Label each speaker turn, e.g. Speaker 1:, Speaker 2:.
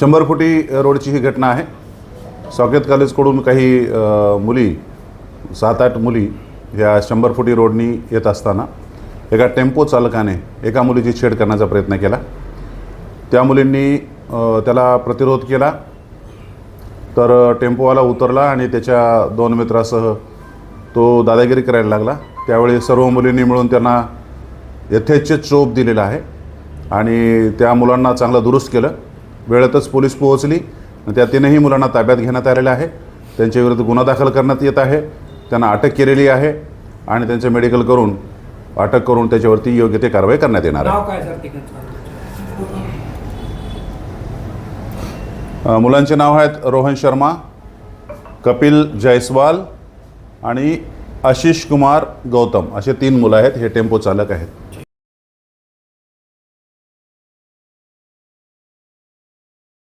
Speaker 1: शंभर फुटी रोडची ही घटना आहे. सॉकेत कॉलेजकडून काही मुली सात आठ मुली ह्या शंभर फुटी रोडनी येत असताना एका टेम्पो चालकाने एका मुलीची छेड करण्याचा प्रयत्न केला. त्या मुलींनी त्याला प्रतिरोध केला. तर टेम्पोवाला उतरला आणि त्याच्या दोन मित्रासह तो दादागिरी करायला लागला. त्यावेळी सर्व मुलींनी मिळून त्यांना यथेच्छ चोप दिलेला आहे. आणि त्या मुलांना चांगलं दुरुस्त केलं. वेळेतच पोलीस पोहोचली. आणि त्या तीनही मुलांना ताब्यात घेण्यात आलेलं आहे. त्यांच्याविरुद्ध गुन्हा दाखल करण्यात येत आहे. त्यांना अटक केलेली आहे. आणि त्यांचे मेडिकल करून अटक करून त्याच्यावरती योग्य ते कारवाई करण्यात येणार आहे. मुलांचे नाव आहेत रोहन शर्मा कपिल जयस्वाल आणि आशिष कुमार गौतम. असे तीन मुलं आहेत. हे टेम्पो चालक आहेत.